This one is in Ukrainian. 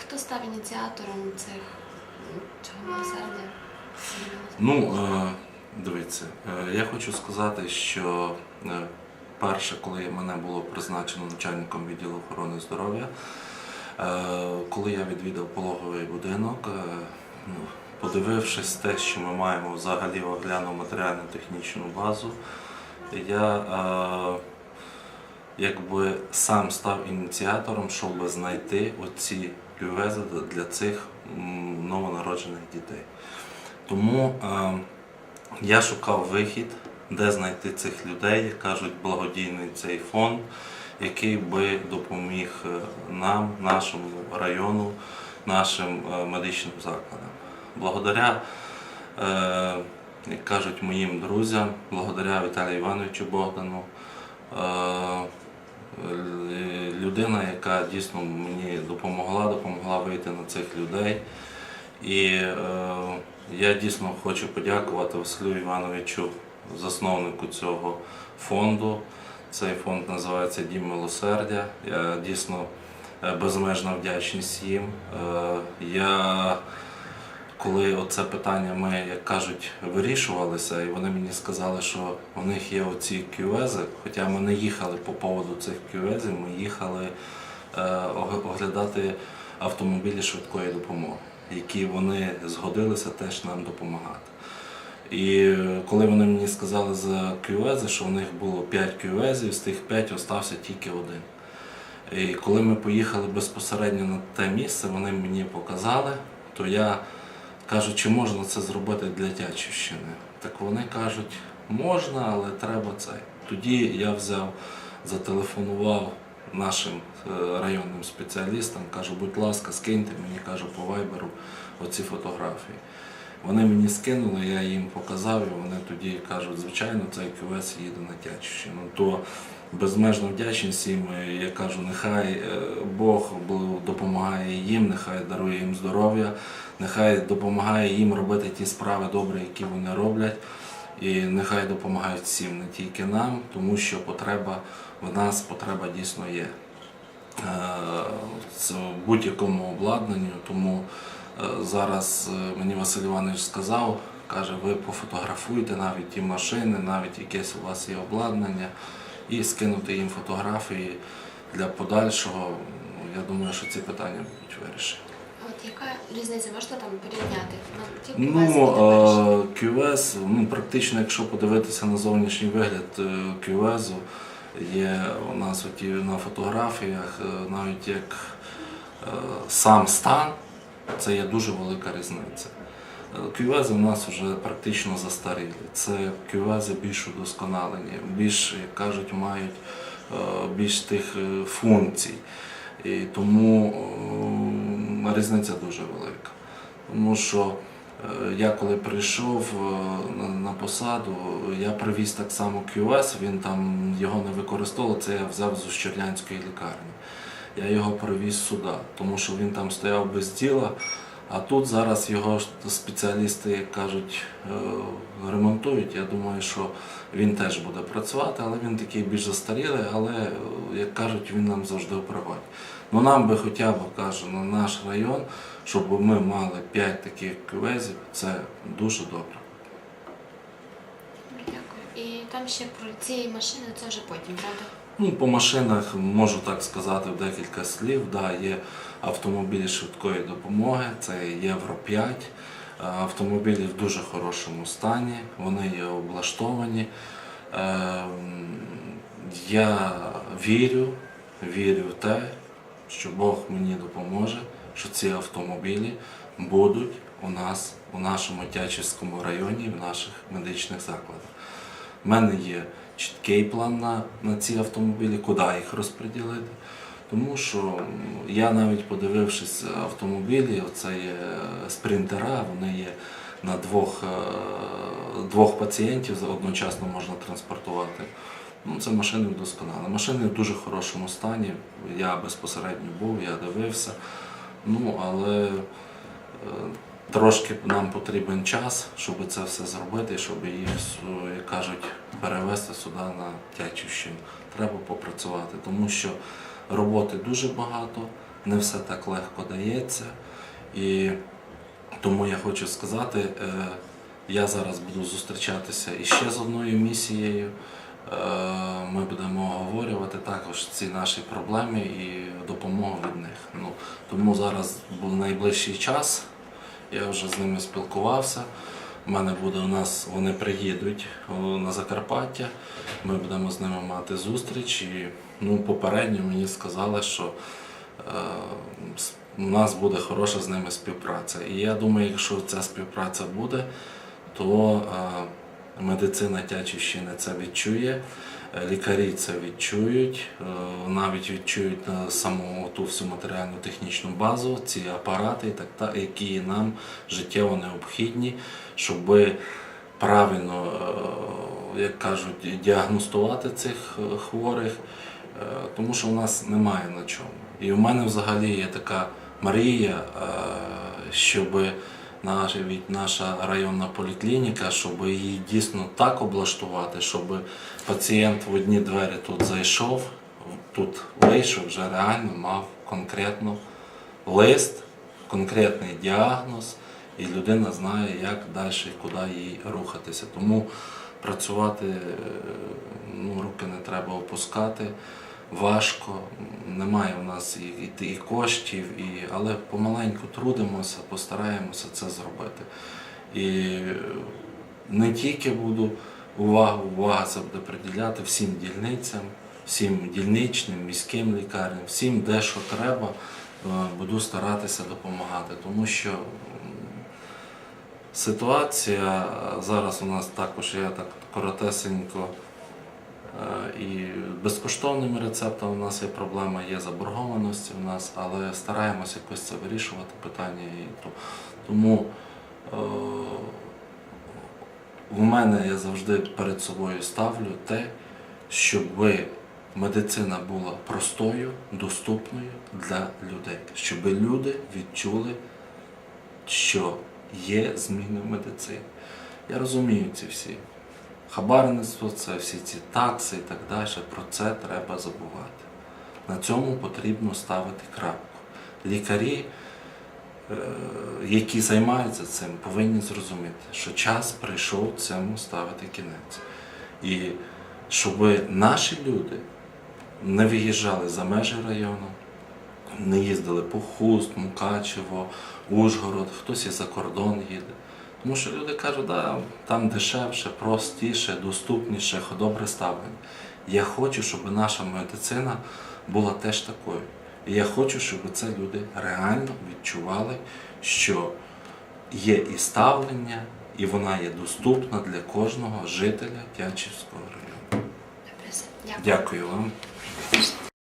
хто став ініціатором цих цього милосердя? Ну, е, дивіться, е, я хочу сказати, що е, перше, коли мене було призначено начальником відділу охорони здоров'я, коли я відвідав пологовий будинок, ну, подивившись те, що ми маємо взагалі оглянув матеріально-технічну базу, я якби сам став ініціатором, щоб знайти оці кювези для цих новонароджених дітей. Тому е, я шукав вихід, де знайти цих людей, як кажуть, благодійний цей фонд, який би допоміг е, нам, нашому району, нашим е, медичним закладам. Благодаря, як кажуть моїм друзям, благодаря Віталію Івановичу Богдану. Е, людина, яка дійсно мені допомогла, допомогла вийти на цих людей. І е, я дійсно хочу подякувати Василю Івановичу, засновнику цього фонду. Цей фонд називається Дім милосердя. Я дійсно е, безмежна вдячність їм. Е, я коли оце питання ми, як кажуть, вирішувалися, і вони мені сказали, що у них є оці кювези, хоча ми не їхали по поводу цих кювезів, ми їхали е, оглядати автомобілі швидкої допомоги, які вони згодилися теж нам допомагати. І е, коли вони мені сказали за кювези, що у них було 5 кювезів, з тих 5 остався тільки один. І коли ми поїхали безпосередньо на те місце, вони мені показали, то я кажу, чи можна це зробити для Тячівщини. Так вони кажуть, можна, але треба це. Тоді я взяв, зателефонував нашим е, районним спеціалістам, кажу, будь ласка, скиньте мені, кажу, по вайберу оці фотографії. Вони мені скинули, я їм показав, і вони тоді кажуть, звичайно, цей КВС їде на Тячівщину. То безмежна вдячність їм. і Я кажу, нехай е, Бог допомагає їм, нехай дарує їм здоров'я, нехай допомагає їм робити ті справи добрі, які вони роблять. І нехай допомагають всім, не тільки нам, тому що потреба в нас потреба дійсно є. Е, в будь-якому обладнанні, тому е, зараз е, мені Василь Іванович сказав, каже, ви пофотографуйте навіть ті машини, навіть якесь у вас є обладнання, і скинути їм фотографії для подальшого. Я думаю, що ці питання будуть вирішені. От яка різниця можна там порівняти? Ну, Ну, QS, ну, практично, якщо подивитися на зовнішній вигляд е, QS, є у нас оті на фотографіях, е, навіть як е, сам стан, це є дуже велика різниця. QS у нас вже практично застарілі. Це QS більш удосконалені, більш, як кажуть, мають е, більш тих е, функцій. І тому е, різниця дуже велика. Тому що я коли прийшов на, на посаду, я привіз так само QS, він там його не використовував, це я взяв з Ущернянської лікарні. Я його привіз сюди, тому що він там стояв без діла. А тут зараз його спеціалісти, як кажуть, е, ремонтують. Я думаю, що він теж буде працювати, але він такий більш застарілий, але, е, як кажуть, він нам завжди в. Ну нам би хоча б, кажу, на наш район, щоб ми мали 5 таких кювезів, це дуже добре. Дякую. І там ще про ці машини, це вже потім, правда? Ну, по машинах можу так сказати в декілька слів. Да, є автомобілі швидкої допомоги, це Євро 5. Е, Автомобілі в дуже хорошому стані, вони є облаштовані. Е, Я вірю, вірю в те, що Бог мені допоможе, що ці автомобілі будуть у нас у нашому Тячівському районі, в наших медичних закладах. У мене є чіткий план на, на ці автомобілі, куди їх розподілити. Тому що я навіть подивившись автомобілі, оце є спринтера, вони є на двох, е, двох пацієнтів одночасно можна транспортувати. Ну, це машини вдосконалі. Машини в дуже хорошому стані. Я безпосередньо був, я дивився. Ну, але е, трошки нам потрібен час, щоб це все зробити, щоб їх, як кажуть, перевезти сюди на Тячівщину. Треба попрацювати, тому що роботи дуже багато, не все так легко дається. І тому я хочу сказати, е, я зараз буду зустрічатися іще з одною місією. Е, Ми будемо оговорювати також ці наші проблеми і допомогу від них. Ну, тому зараз був найближчий час. Я вже з ними спілкувався. У мене буде у нас, вони приїдуть на Закарпаття. Ми будемо з ними мати зустріч. І ну, попередньо мені сказали, що е, у нас буде хороша з ними співпраця. І я думаю, якщо ця співпраця буде, то е, медицина Тячівщини це відчує, е, лікарі це відчують, е, навіть відчують на саму ту всю матеріальну технічну базу, ці апарати, які нам життєво необхідні, щоб правильно, е, як кажуть, діагностувати цих хворих, тому що в нас немає на чому. І в мене взагалі є така мрія, щоб наша районна поліклініка, щоб її дійсно так облаштувати, щоб пацієнт в одні двері тут зайшов, тут вийшов, вже реально мав конкретно лист, конкретний діагноз, і людина знає, як далі куди їй рухатися. Тому працювати е, ну, руки не треба опускати. Важко, немає в нас і, і, і коштів, і, але помаленьку трудимося, постараємося це зробити. І не тільки буду увагу, увага це буде приділяти всім дільницям, всім дільничним, міським лікарням, всім, де що треба, е, буду старатися допомагати, тому що ситуація зараз у нас також є так коротесенько. Е, І безкоштовними рецептами у нас є проблема, є заборгованості у нас, але стараємося якось це вирішувати питання. Тому е, в мене я завжди перед собою ставлю те, щоб медицина була простою, доступною для людей, щоб люди відчули, що є зміни в медицині. Я розумію ці всі хабарництво, це всі ці такси і так далі. Про це треба забувати. На цьому потрібно ставити крапку. Лікарі, е, які займаються цим, повинні зрозуміти, що час прийшов цьому ставити кінець. І щоб наші люди не виїжджали за межі району, не їздили по Хуст, Мукачево, Ужгород, хтось і за кордон їде. Тому що люди кажуть, да, там дешевше, простіше, доступніше, добре ставлення. Я хочу, щоб наша медицина була теж такою. І я хочу, щоб це люди реально відчували, що є і ставлення, і вона є доступна для кожного жителя Тячівського району. Дякую. Дякую вам.